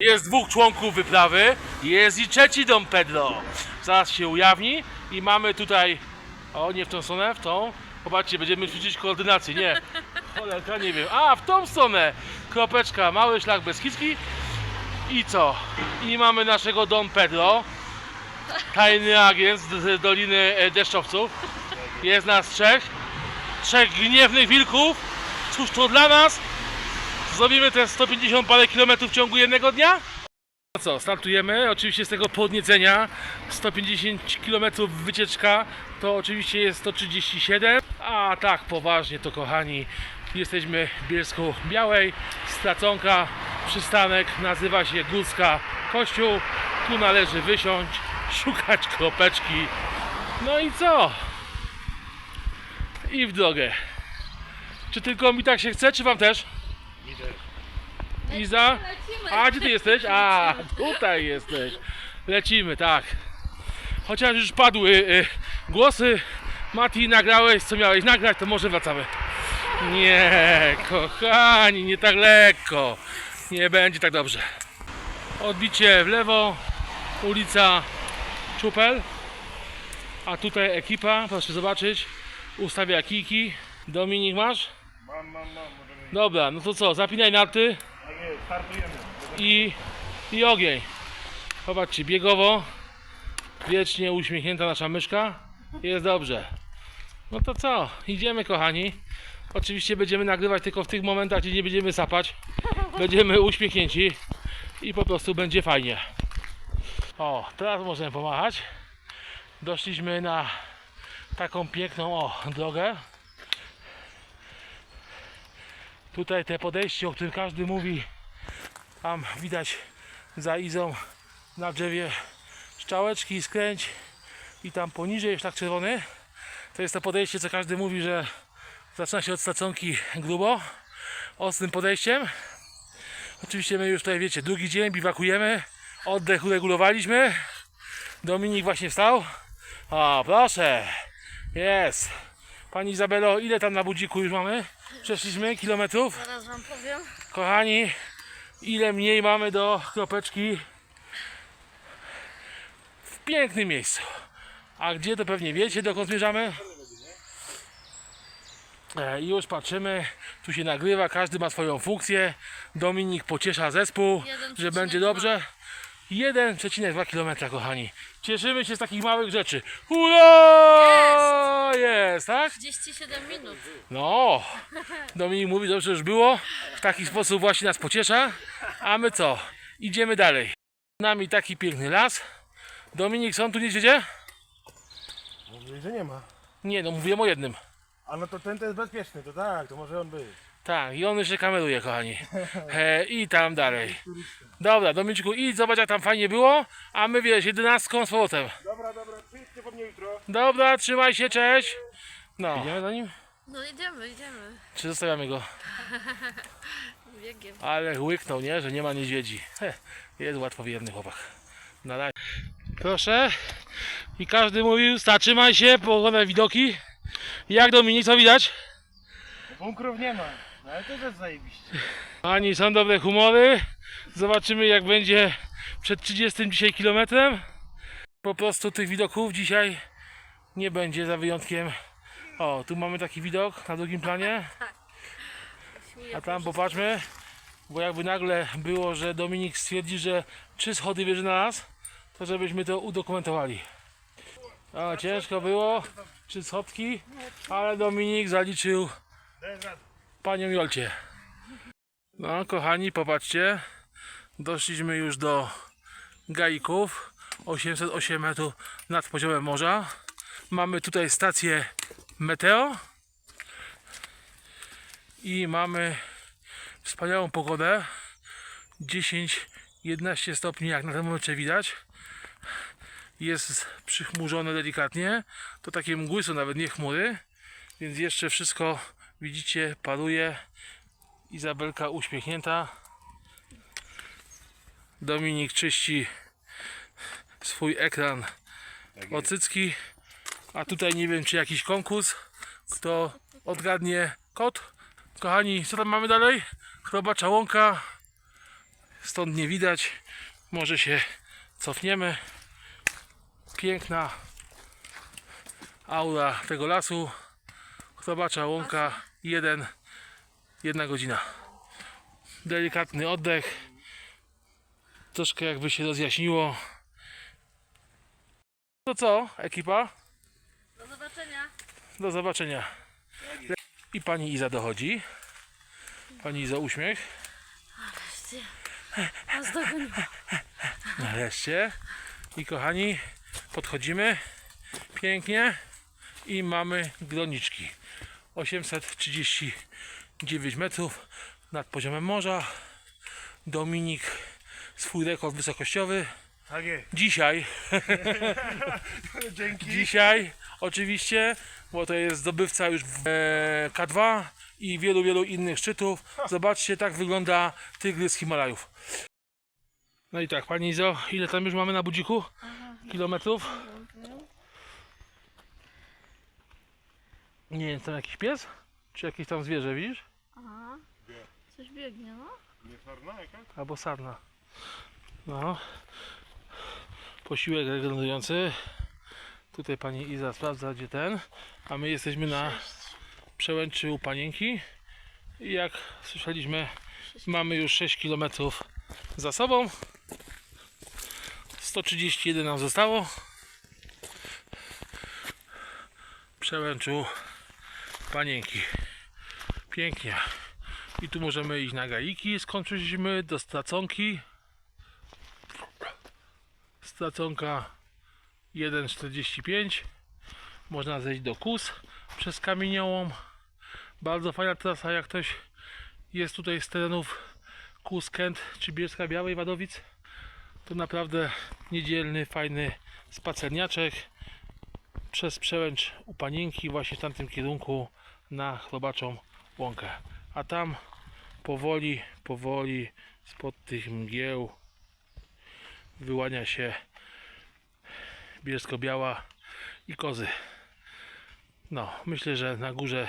Jest dwóch członków wyprawy, jest i trzeci Dom Pedro. Zaraz się ujawni i mamy tutaj, o nie w tą stronę, w tą. Popatrzcie, będziemy ćwiczyć koordynację, nie. Cholerka, nie wiem. A, w tą stronę. Kropeczka, mały szlak Beskidzki. I co? I mamy naszego Dom Pedro. Tajny agent z Doliny e, Deszczowców. Jest nas trzech. Trzech gniewnych wilków. Cóż to dla nas? Zrobimy te 150 parę kilometrów w ciągu jednego dnia? No co, startujemy. Oczywiście z tego podniecenia 150 km wycieczka to oczywiście jest 137. A tak, poważnie to kochani, jesteśmy w Bielsku Białej, Straconka, przystanek nazywa się Górska Kościół. Tu należy wysiąść, szukać kropeczki. No i co? I w drogę. Czy tylko mi tak się chce, czy wam też? Iza? A gdzie ty jesteś? A, tutaj jesteś. Lecimy, tak. Chociaż już padły y, głosy. Mati, nagrałeś co miałeś nagrać, to może wracamy. Nie, kochani, nie tak lekko. Nie będzie tak dobrze. Odbicie w lewo, ulica Czupel. A tutaj ekipa, proszę zobaczyć, ustawia kijki. Dominik masz? Mam, mam, mam. Dobra, no to co, zapinaj narty. I, i ogień. Zobaczcie, biegowo, wiecznie uśmiechnięta nasza myszka. Jest dobrze. No to co, idziemy kochani. Oczywiście będziemy nagrywać tylko w tych momentach, gdzie nie będziemy sapać. Będziemy uśmiechnięci i po prostu będzie fajnie. O, teraz możemy pomachać. Doszliśmy na taką piękną o, drogę. Tutaj te podejście, o którym każdy mówi, tam widać za Izą na drzewie szczałeczki, skręć i tam poniżej jest tak czerwony. To jest to podejście, co każdy mówi, że zaczyna się od staconki grubo, ostrym podejściem. Oczywiście my już tutaj wiecie, drugi dzień biwakujemy, oddech uregulowaliśmy. Dominik właśnie wstał. O, proszę, jest. Pani Izabelo, ile tam na budziku już mamy? Przeszliśmy kilometrów. Zaraz wam powiem. Kochani, ile mniej mamy do kropeczki w pięknym miejscu. A gdzie to pewnie wiecie, dokąd zmierzamy? E, I już patrzymy, tu się nagrywa, każdy ma swoją funkcję. Dominik pociesza zespół, że 1,2. będzie dobrze. 1,2 km, kochani. Cieszymy się z takich małych rzeczy. Hurra! Jest, tak? 37 minut. No, Dominik mówi, dobrze już było. W taki sposób właśnie nas pociesza. A my co? Idziemy dalej. Z nami taki piękny las. Dominik, są tu niedźwiedzie? Mówię, że nie ma. Nie, no mówiłem o jednym. A no to ten to jest bezpieczny, to tak, to może on być. Tak, i on jeszcze kameruje, kochani. E, I tam dalej. Dobra, Dominiczku, idź, zobacz jak tam fajnie było. A my wiesz, jedenastką z powrotem. Dobra, dobra, przyjdźcie po mnie jutro. Dobra, trzymaj się, cześć. No. Idziemy za nim? No idziemy, idziemy. Czy zostawiamy go? Biegiem. Ale łyknął, nie? Że nie ma niedźwiedzi. He, jest łatwowierny chłopak. Na razie. Proszę. I każdy mówił, zatrzymaj się, poglądaj widoki. Jak Dominik, co widać? Bunkrów nie ma, no ale to jest zajebiście. Ani są dobre humory. Zobaczymy jak będzie przed 30 dzisiaj kilometrem. Po prostu tych widoków dzisiaj nie będzie za wyjątkiem. O, tu mamy taki widok na drugim planie. A tam popatrzmy, bo jakby nagle było, że Dominik stwierdzi, że trzy schody bierze na nas, to żebyśmy to udokumentowali. O, ciężko było, trzy schodki, ale Dominik zaliczył. Panią Jolcie. No, kochani, popatrzcie, doszliśmy już do Gaików, 808 metrów nad poziomem morza. Mamy tutaj stację meteo. I mamy wspaniałą pogodę. 10-11 stopni jak na tym momencie widać. Jest przychmurzone delikatnie. To takie mgły są nawet nie chmury. Więc jeszcze wszystko widzicie paruje. Izabelka uśmiechnięta. Dominik czyści swój ekran ocycki a tutaj nie wiem czy jakiś konkurs. Kto odgadnie kod. Kochani co tam mamy dalej? Chrobacza łąka stąd nie widać. Może się cofniemy. Piękna aura tego lasu. Chrobacza łąka, jeden, jedna godzina. Delikatny oddech. Troszkę jakby się rozjaśniło. To co, ekipa? Do zobaczenia. Do zobaczenia. I pani Iza dochodzi. Pani Iza uśmiech. Dogonił. Nareszcie. I kochani, podchodzimy pięknie i mamy groniczki. 839 metrów nad poziomem morza. Dominik swój rekord wysokościowy. Tak jest. Dzisiaj, Dzięki. dzisiaj oczywiście, bo to jest zdobywca już w e, K2 i wielu, wielu innych szczytów. Zobaczcie, tak wygląda tygrys Himalajów. No i tak, Pani Izo, ile tam już mamy na budziku? Kilometrów? Nie wiem, tam jakiś pies? Czy jakieś tam zwierzę, widzisz? Aha. Coś biegnie, no. Nie farna jakaś? Albo sarna. No. Posiłek regenerujący. Tutaj pani Iza sprawdza gdzie ten. A my jesteśmy na przełęczy u panienki. I jak słyszeliśmy, mamy już 6 km za sobą. 131 nam zostało. Przełęczu panienki. Pięknie. I tu możemy iść na gaiki, skąd przyszliśmy, do straconki. Straconka 1,45. Można zejść do Kus przez Kamieniołom. Bardzo fajna trasa, jak ktoś jest tutaj z terenów Kus, Kent czy Bielska Białej Wadowic. To naprawdę niedzielny, fajny spacerniaczek przez przełęcz u Panienki właśnie w tamtym kierunku na Chrobaczą Łąkę. A tam powoli, powoli spod tych mgieł wyłania się Bielsko-Biała i kozy. No, myślę, że na górze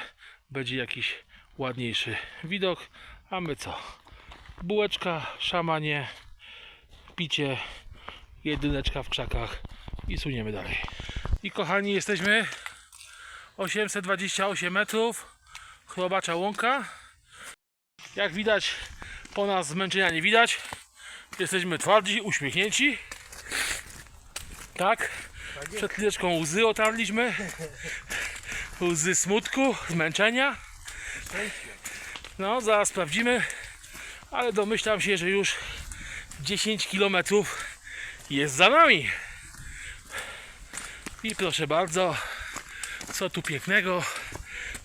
będzie jakiś ładniejszy widok. A my co? Bułeczka, szamanie, picie, jedyneczka w krzakach i suniemy dalej. I kochani, jesteśmy 828 metrów. Chrobacza łąka. Jak widać, po nas zmęczenia nie widać. Jesteśmy twardzi, uśmiechnięci. Tak. Przed chwileczką łzy otarliśmy. Łzy smutku, zmęczenia. No, zaraz sprawdzimy. Ale domyślam się, że już 10 km jest za nami. I proszę bardzo, co tu pięknego.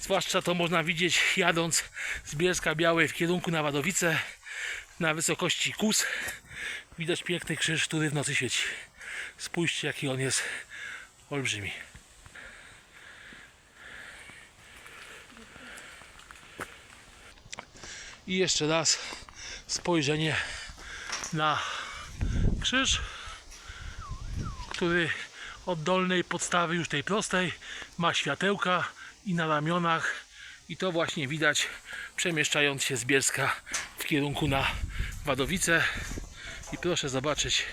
Zwłaszcza to można widzieć jadąc z Bielska Białej w kierunku na Wadowice na wysokości Kus. Widać piękny krzyż, który w nocy świeci. Spójrzcie jaki on jest olbrzymi. I jeszcze raz spojrzenie na krzyż, który od dolnej podstawy już tej prostej ma światełka i na ramionach. I to właśnie widać przemieszczając się z Bielska w kierunku na Wadowice. I proszę zobaczyć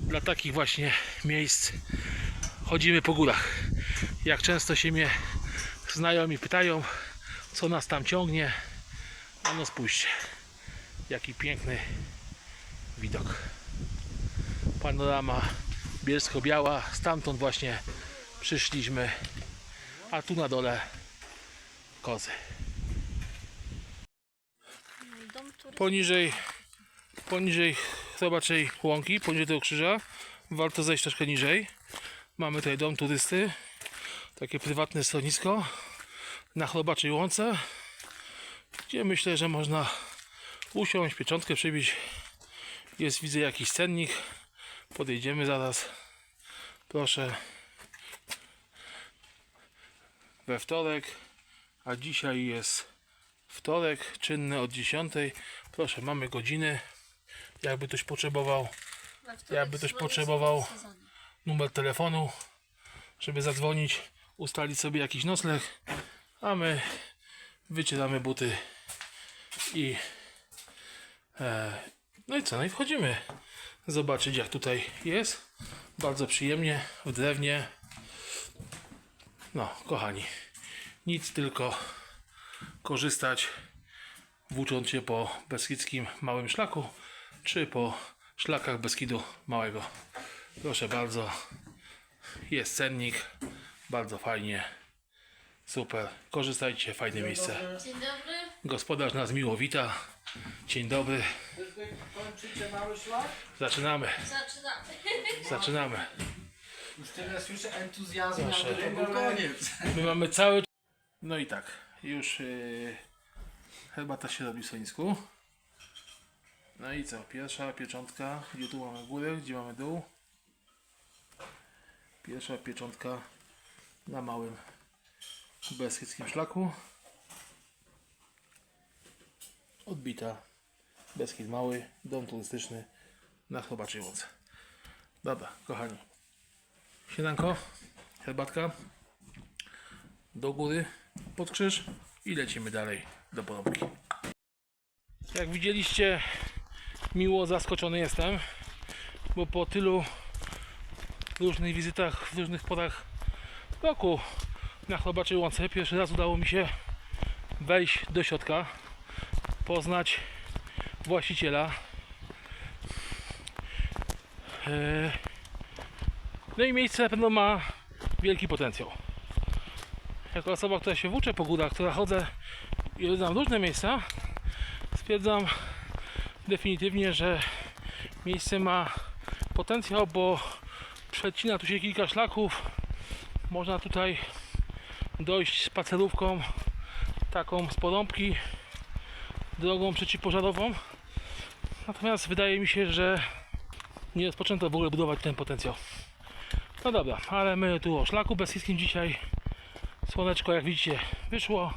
dla takich właśnie miejsc chodzimy po górach. Jak często się mnie znajomi pytają co nas tam ciągnie a no spójrzcie jaki piękny widok. Panorama Bielsko-Biała stamtąd właśnie przyszliśmy a tu na dole kozy. Poniżej, poniżej zobaczej łąki, poniżej tego krzyża, warto zejść troszkę niżej. Mamy tutaj dom turysty, takie prywatne schronisko na chrobaczej łące, gdzie myślę, że można usiąść, pieczątkę przybić. Jest widzę jakiś cennik, podejdziemy zaraz. Proszę. We wtorek, a dzisiaj jest wtorek, czynny od 10. Proszę, mamy godziny. Jakby ktoś potrzebował jakby ktoś potrzebował. numer telefonu, żeby zadzwonić, ustalić sobie jakiś nocleg, a my wycieramy buty i e, No i co? No i wchodzimy zobaczyć jak tutaj jest. Bardzo przyjemnie, w drewnie. No, kochani, nic tylko korzystać, włócząc się po beskidzkim małym szlaku, czy po szlakach Beskidu Małego. Proszę bardzo, jest cennik, bardzo fajnie, super, korzystajcie, fajne miejsce. Dzień dobry. Gospodarz nas miło wita, dzień dobry, Kończycie mały szlak? zaczynamy, Zaczynamy. zaczynamy. Już teraz słyszę entuzjazm, Proszę. to był koniec. My mamy cały. No i tak, już yy, herbata się robi w sonisku. No i co? Pierwsza pieczątka. Gdzie tu mamy górę, gdzie mamy dół? Pierwsza pieczątka na małym beskidzkim szlaku. Odbita. Beskid mały, dom turystyczny na Chrobaczej Łące. Dobra, kochani. Śniadanko, herbatka do góry, pod krzyż i lecimy dalej do porąbki. Jak widzieliście, miło zaskoczony jestem, bo po tylu różnych wizytach w różnych porach roku na Chrobaczej Łące pierwszy raz udało mi się wejść do środka, poznać właściciela. Eee, No i miejsce na pewno ma wielki potencjał jako osoba, która się włóczy po górach, która chodzę i odwiedzam różne miejsca, stwierdzam definitywnie, że miejsce ma potencjał, bo przecina tu się kilka szlaków. Można tutaj dojść spacerówką taką z porąbki drogą przeciwpożarową. Natomiast wydaje mi się, że nie rozpoczęto w ogóle budować ten potencjał. No dobra, ale my tu o szlaku beskidzkim dzisiaj Słoneczko jak widzicie wyszło.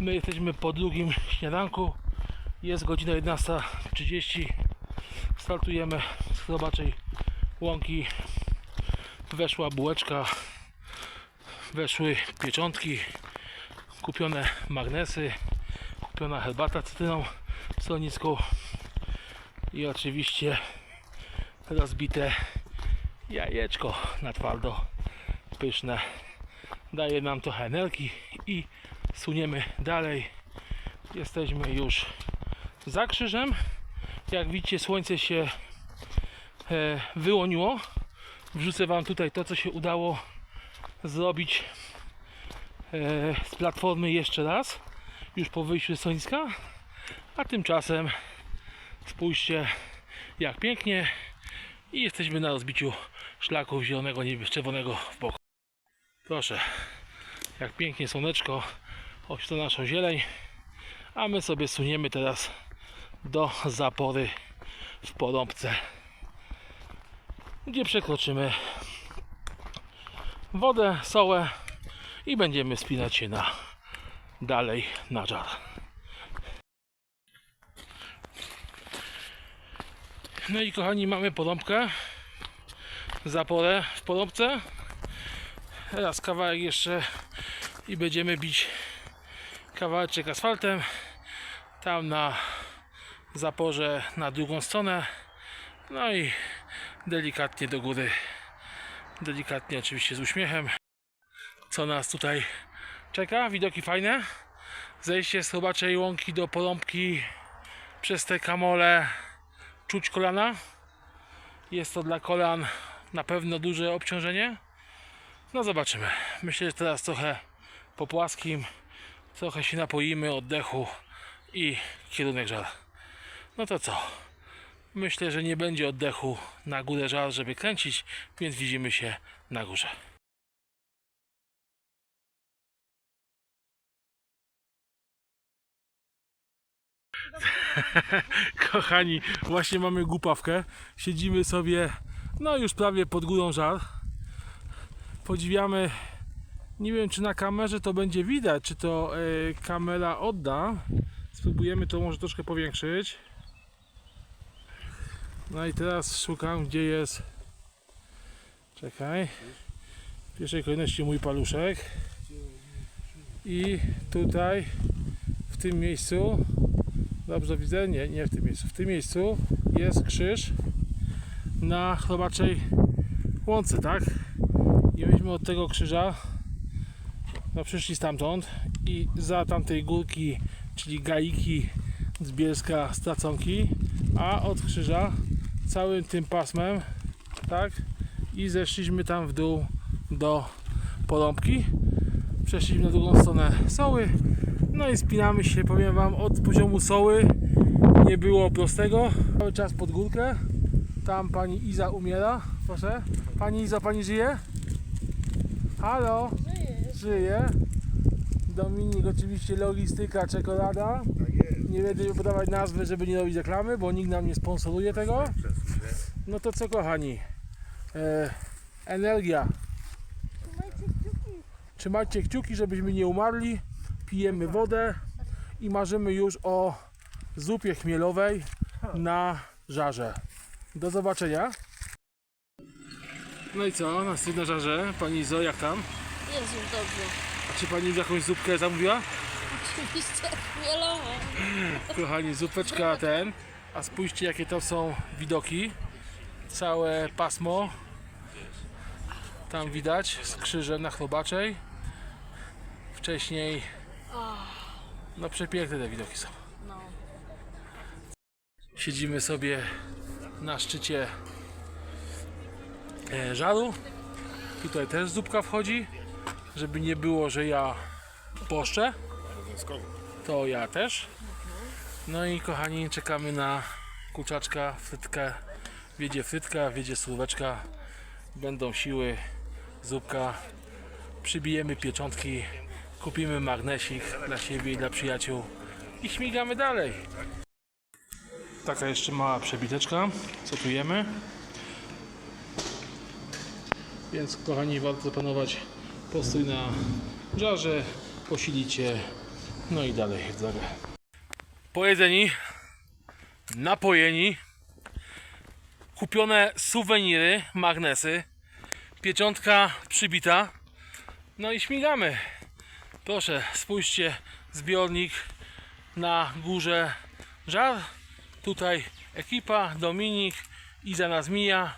My jesteśmy po drugim śniadanku. Jest godzina 11.30. Startujemy z zobaczej łąki. Weszła bułeczka. Weszły pieczątki. Kupione magnesy. Kupiona herbata cytryną słonicką. I oczywiście rozbite jajeczko na twardo. Pyszne daje nam trochę energii i suniemy dalej. Jesteśmy już za krzyżem. Jak widzicie, słońce się e, wyłoniło. Wrzucę Wam tutaj to, co się udało zrobić e, z platformy jeszcze raz, już po wyjściu z słońska. A tymczasem spójrzcie, jak pięknie i jesteśmy na rozbiciu szlaku zielonego, niebie czerwonego w bok. Proszę, jak pięknie słoneczko oświeca naszą zieleń, a my sobie suniemy teraz do zapory w porąbce, gdzie przekroczymy wodę, sołę i będziemy spinać się na dalej na żar. No i kochani, mamy porąbkę, zaporę w porąbce. Teraz kawałek jeszcze i będziemy bić kawałeczek asfaltem. Tam na zaporze na drugą stronę. No i delikatnie do góry. Delikatnie oczywiście z uśmiechem. Co nas tutaj czeka? Widoki fajne. Zejście z chrobaczej łąki do porąbki przez te kamole. Czuć kolana. Jest to dla kolan na pewno duże obciążenie. No zobaczymy. Myślę, że teraz trochę po płaskim, trochę się napoimy oddechu i kierunek żar. No to co? Myślę, że nie będzie oddechu na górę żar, żeby kręcić, więc widzimy się na górze. Kochani, właśnie mamy głupawkę. Siedzimy sobie, no już prawie pod górą żar podziwiamy. Nie wiem, czy na kamerze to będzie widać, czy to e, kamera odda. Spróbujemy to może troszkę powiększyć. No i teraz szukam, gdzie jest. Czekaj. W pierwszej kolejności mój paluszek. I tutaj, w tym miejscu, Dobrze widzę? Nie, nie w tym miejscu. W tym miejscu jest krzyż na chrobaczej łące, tak? I myśmy od tego krzyża no przyszli stamtąd i za tamtej górki, czyli Gaiki z Bielska a od krzyża całym tym pasmem, tak? I zeszliśmy tam w dół do Porąbki. Przeszliśmy na drugą stronę Soły. No i spinamy się, powiem Wam, od poziomu Soły nie było prostego. Cały czas pod górkę. Tam pani Iza umiera. Proszę. Pani Iza, pani żyje? Halo? Żyje. Dominik oczywiście logistyka, czekolada. Nie będę podawać nazwy, żeby nie robić reklamy, bo nikt nam nie sponsoruje tego. No to co kochani? E, energia. Trzymajcie kciuki, żebyśmy nie umarli. Pijemy wodę i marzymy już o zupie chmielowej na żarze. Do zobaczenia. No i co? Następna żarze. Pani Zo, jak tam? Jezu, dobrze. A czy pani jakąś zupkę zamówiła? Oczywiście chmielowo. Kochani, zupeczka ten. A spójrzcie jakie to są widoki. Całe pasmo. Tam widać z krzyżem na chłobaczej. Wcześniej. No przepiękne te widoki są. No. Siedzimy sobie na szczycie e, żaru. Tutaj też zupka wchodzi. Żeby nie było, że ja poszczę. To ja też. No i kochani, czekamy na kurczaczka, frytkę. Wiedzie frytka, wiedzie suróweczka. Będą siły, zupka. Przybijemy pieczątki. Kupimy magnesik dla siebie i dla przyjaciół. I śmigamy dalej. Taka jeszcze mała przebiteczka, co tu jemy. Więc kochani, warto zaplanować postój na żarze, posilicie, no i dalej w drogę. Pojedzeni, napojeni, kupione suweniry, magnesy, pieczątka przybita, no i śmigamy. Proszę, spójrzcie, zbiornik na górze żar. Tutaj ekipa, Dominik, Iza nas mija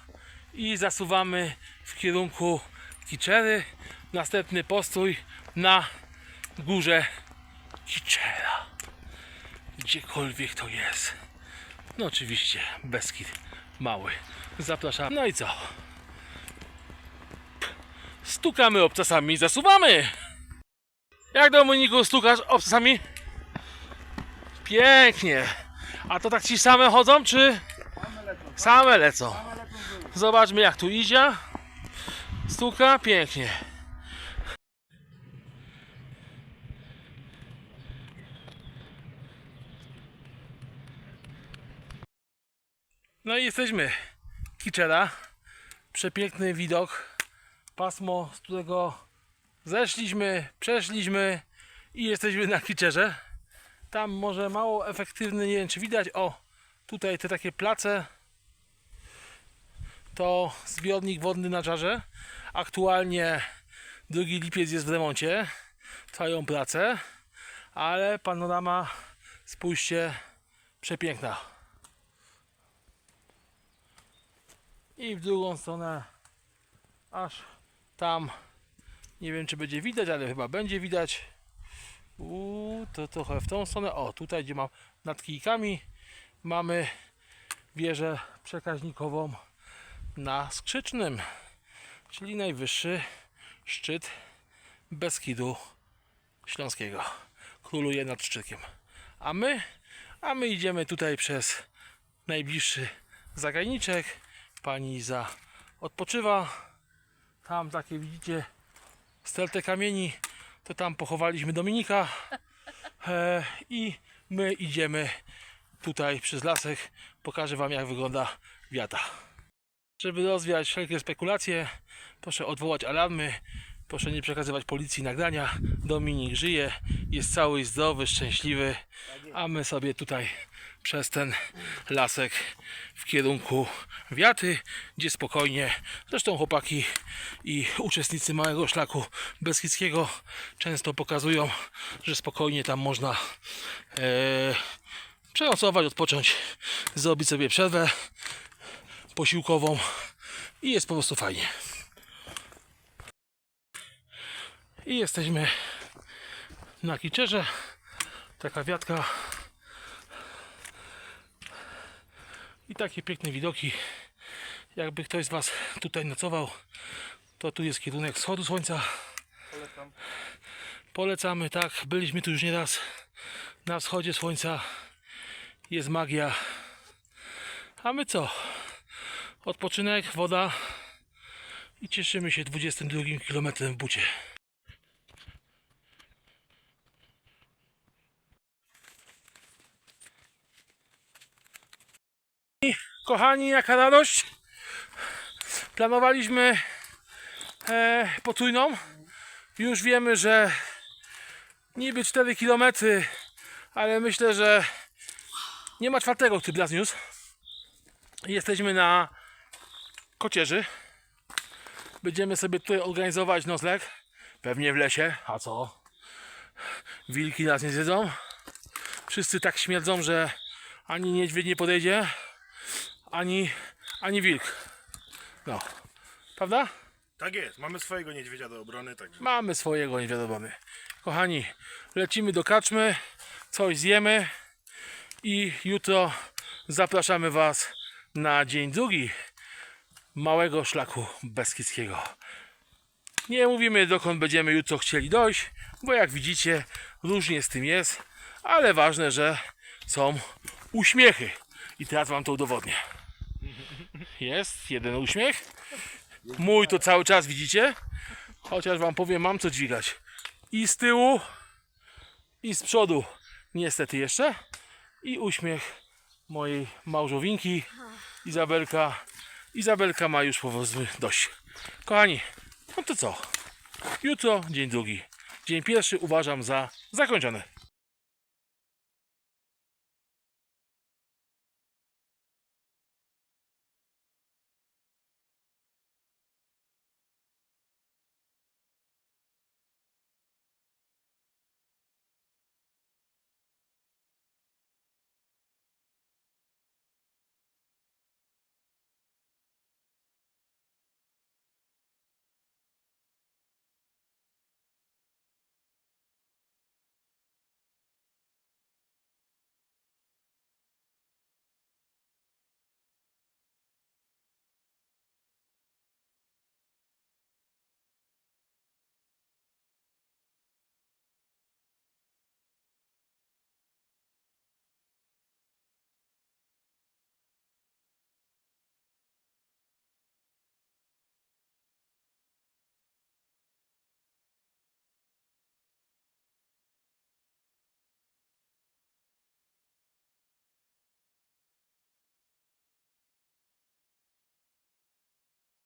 i zasuwamy w kierunku Kiczery. Następny postój na górze Kiczera. Gdziekolwiek to jest. No oczywiście Beskid mały. Zapraszam. No i co? Stukamy obcasami, zasuwamy! Jak Dominiku stukasz obcasami? Pięknie. A to tak ci same chodzą, czy? Same lecą. Zobaczmy jak tu idzie. Stuka, pięknie. No i jesteśmy. Kiczera. Przepiękny widok. Pasmo, z którego zeszliśmy, przeszliśmy i jesteśmy na Kiczerze. Tam może mało efektywny, nie wiem czy widać. O, tutaj te takie place. To zbiornik wodny na żarze. Aktualnie drugi lipiec jest w remoncie. Trwają prace, ale panorama, spójrzcie, przepiękna. I w drugą stronę, aż tam, nie wiem czy będzie widać, ale chyba będzie widać. Uuu, to trochę w tą stronę. O, tutaj gdzie mam nad kijkami mamy wieżę przekaźnikową na Skrzycznym, czyli najwyższy szczyt Beskidu Śląskiego. Króluje nad Szczykiem. A my, a my idziemy tutaj przez najbliższy zagajniczek. Pani Iza odpoczywa. Tam takie widzicie stertę kamieni to tam pochowaliśmy Dominika e, i my idziemy tutaj przez lasek. Pokażę Wam jak wygląda wiata. Żeby rozwiać wszelkie spekulacje, proszę odwołać alarmy, proszę nie przekazywać policji nagrania. Dominik żyje, jest cały zdrowy, szczęśliwy, a my sobie tutaj przez ten lasek w kierunku wiaty, gdzie spokojnie, zresztą chłopaki i uczestnicy małego szlaku beskidzkiego często pokazują, że spokojnie tam można e, przenocować, odpocząć, zrobić sobie przerwę posiłkową i jest po prostu fajnie. I jesteśmy na Kicierze. Taka wiatka. I takie piękne widoki. Jakby ktoś z Was tutaj nocował, to tu jest kierunek wschodu słońca. Polecam. Polecamy, tak. Byliśmy tu już nieraz. Na wschodzie słońca jest magia. A my co? Odpoczynek, woda i cieszymy się 22 km w bucie. I, Kochani, jaka radość! Planowaliśmy e. Już wiemy, że niby 4 km, ale myślę, że nie ma czwartego, który by nas niósł. Jesteśmy na kocierzy. Będziemy sobie tutaj organizować nocleg. Pewnie w lesie. A co? Wilki nas nie zjedzą. Wszyscy tak śmierdzą, że ani niedźwiedź nie podejdzie, ani, ani wilk. No. Prawda? Tak jest, mamy swojego niedźwiedzia do obrony, także. Mamy swojego niewiadomamy. Kochani, lecimy do kaczmy, coś zjemy i jutro zapraszamy Was na dzień drugi małego szlaku beskidzkiego. Nie mówimy dokąd będziemy jutro chcieli dojść, bo jak widzicie różnie z tym jest, ale ważne, że są uśmiechy. I teraz Wam to udowodnię. Jest jeden uśmiech. Mój to cały czas widzicie? Chociaż wam powiem, mam co dźwigać. I z tyłu, i z przodu. Niestety jeszcze. I uśmiech mojej małżowinki. Izabelka. Izabelka ma już powiedzmy dość. Kochani, no to co? Jutro dzień drugi. Dzień pierwszy uważam za zakończony.